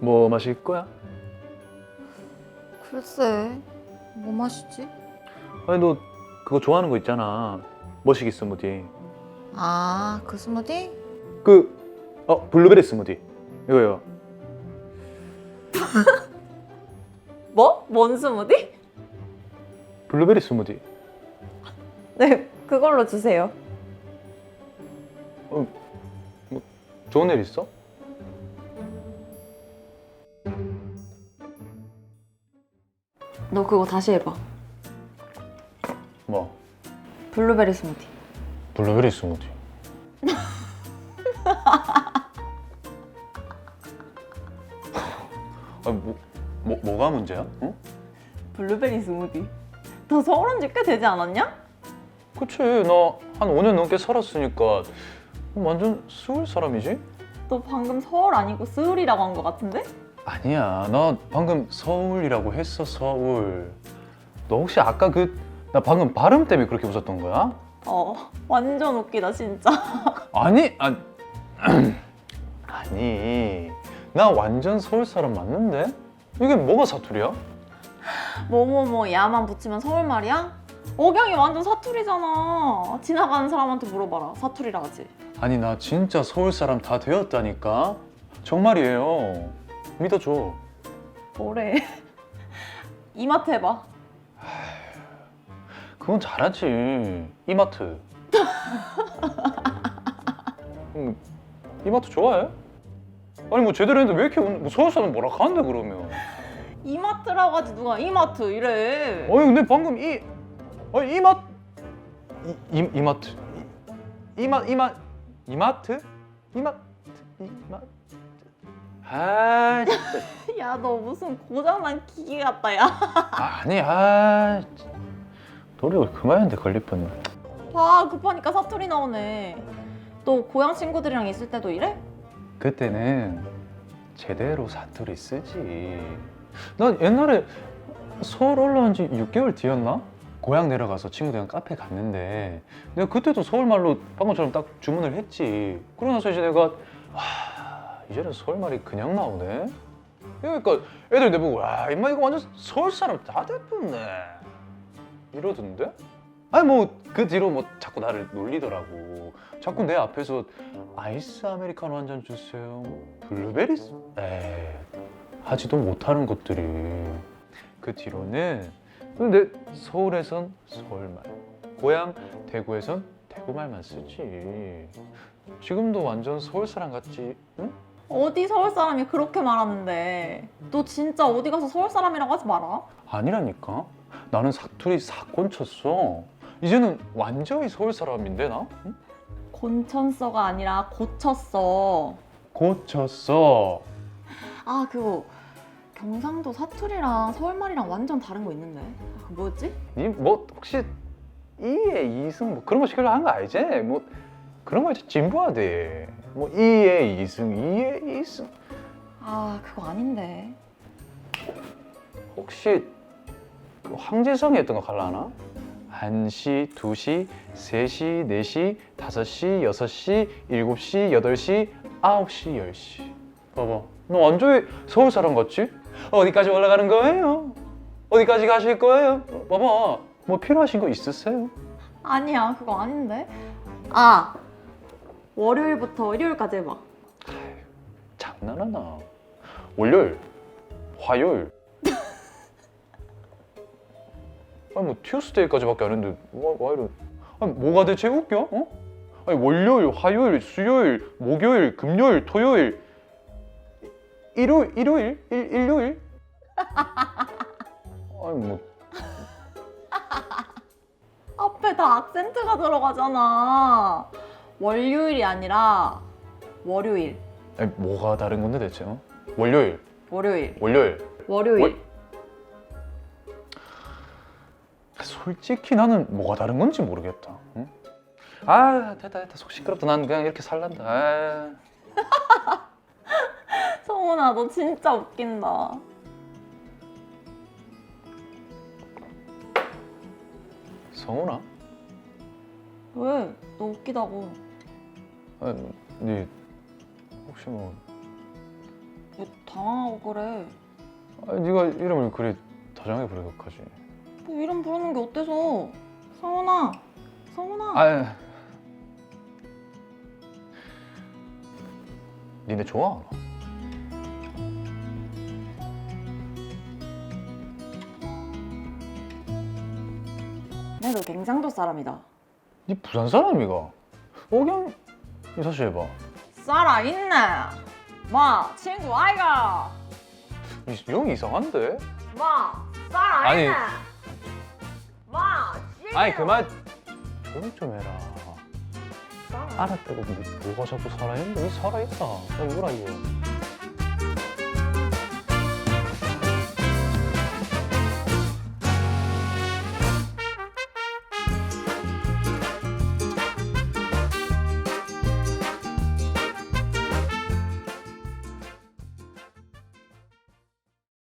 뭐 마실 거야? 글쎄, 뭐 마시지? 아니 너 그거 좋아하는 거 있잖아. 머시기 스무디. 아, 그 스무디? 그 어 블루베리 스무디. 이거요. 뭐? 뭔 스무디? 블루베리 스무디. 네, 그걸로 주세요. 좋은 일 있어? 너 그거 다시 해봐. 뭐 블루베리 스무디. 블루베리 스무디. 아, 뭐, 뭐 뭐가 문제야? 응? 블루베리 스무디. 너 서울 온지꽤 되지 않았냐? 그치 나 한 5년 넘게 살았으니까 완전 스울 사람이지? 너 방금 서울 아니고 스울이라고 한거 같은데? 아니야 나 방금 서울이라고 했어 서울 너 혹시 아까 그 나 방금 발음 때문에 그렇게 웃었던 거야? 어, 완전 웃기다 진짜. 아니 아, 아니 나 완전 서울 사람 맞는데? 이게 뭐가 사투리야? 뭐뭐뭐 야만 붙이면 서울 말이야? 억양이 완전 사투리잖아. 지나가는 사람한테 물어봐라. 사투리라 하지. 아니 나 진짜 서울 사람 다 되었다니까 정말이에요 믿어줘 뭐래? 이마트 해봐. 그건 잘하지 이마트 음, 이마트 좋아해? 아니 뭐 제대로 했는데 왜 이렇게 웃- 뭐 서울 사람 뭐라 하는데 그러면 이마트라고 하지 누가 이마트 이래. 아니 근데 방금 이 아니 이마 이, 이 이마트 이, 이마 이마 이마트 이마트 이마 아 진짜 야 너 무슨 고장난 기계 같다 야. 아니 아 노력을 그만했는데 걸릴 뻔. 와 급하니까 사투리 나오네. 너 고향 친구들이랑 있을 때도 이래? 그때는 제대로 사투리 쓰지. 난 옛날에 서울 올라온 지 6개월 뒤였나? 고향 내려가서 친구들이랑 카페 갔는데 내가 그때도 서울말로 방금처럼 딱 주문을 했지. 그러고 나서 이제 내가 와 이제는 서울 말이 그냥 나오네. 그러니까 애들 내보고 와 임마 이거 완전 서울 사람 다 됐네 이러던데? 아니 뭐 그 뒤로 뭐 자꾸 나를 놀리더라고. 자꾸 내 앞에서 아이스 아메리카노 한 잔 주세요. 뭐 블루베리 스- 에이 하지도 못하는 것들이 그 뒤로는 근데 서울에선 서울말 고향 대구에선 대구말만 쓰지 지금도 완전 서울 사람 같지 응? 어디 서울 사람이 그렇게 말하는데 너 진짜 어디 가서 서울 사람이라고 하지 마라. 아니라니까 나는 사투리 사건 쳤어 이제는 완전히 서울 사람인데 나 응? 곤천서가 아니라 고쳤어. 고쳤어 아 그거 경상도 사투리랑 서울말이랑 완전 다른 거 있는데 아, 뭐였지? 니 뭐 혹시 이에 이승 뭐 그런 거 시키려고 한거 알지? 뭐 그런 거 이제 진부하대. 뭐 이에 이승, 이에 이승. 아 그거 아닌데 혹시 그 황제성이 했던 거 갈라나? 1시, 2시, 3시, 4시, 5시, 6시, 7시, 8시, 9시, 10시. 봐봐. 너 완전히 서울 사람 같지? 어디까지 올라가는 거예요? 어디까지 가실 거예요? 봐봐. 뭐 필요하신 거 있으세요? 아니야 그거 아닌데 아 월요일부터 일요일까지 해봐 장난하나? 월요일, 화요일. 아니 뭐 튜스데이까지밖에 안 했는데 와, 와 이러? 아니 뭐가 대체 웃겨? 어? 아니 월요일, 화요일, 수요일, 목요일, 금요일, 토요일, 일요일, 일요일, 일, 일요일? 아니 뭐 앞에 다 악센트가 들어가잖아 월요일이 아니라 월요일 아니, 뭐가 다른 건데 대체? 어? 월요일, 월요일 월요일. 월요일 월- 솔직히 나는 뭐가 다른 건지 모르겠다. 응? 아 됐다 됐다 속 시끄럽다. 난 그냥 이렇게 살란다. 아. 성훈아 너 진짜 웃긴다 성훈아, 왜? 너 웃기다고 아, 네 혹시 뭐뭐 당황하고 그래. 아, 네가 이름을 그리 다정하게 부르격하지. 뭐 이름 부르는 게 어때서? 성훈아, 성훈아. 아, 니네 좋아하나? 내도 경상도 사람이다. 니 부산 사람이가? 억양 사실 해봐. 살아 있네. 마, 친구 아이가. 이 영이 이상한데? 마, 살아있네. 마, 친구. 아니 그만 조용 좀 해라. 살아. 알았다고 뭐, 뭐가 자꾸 살아있는데 왜 살아있다. 야 이거라 이거.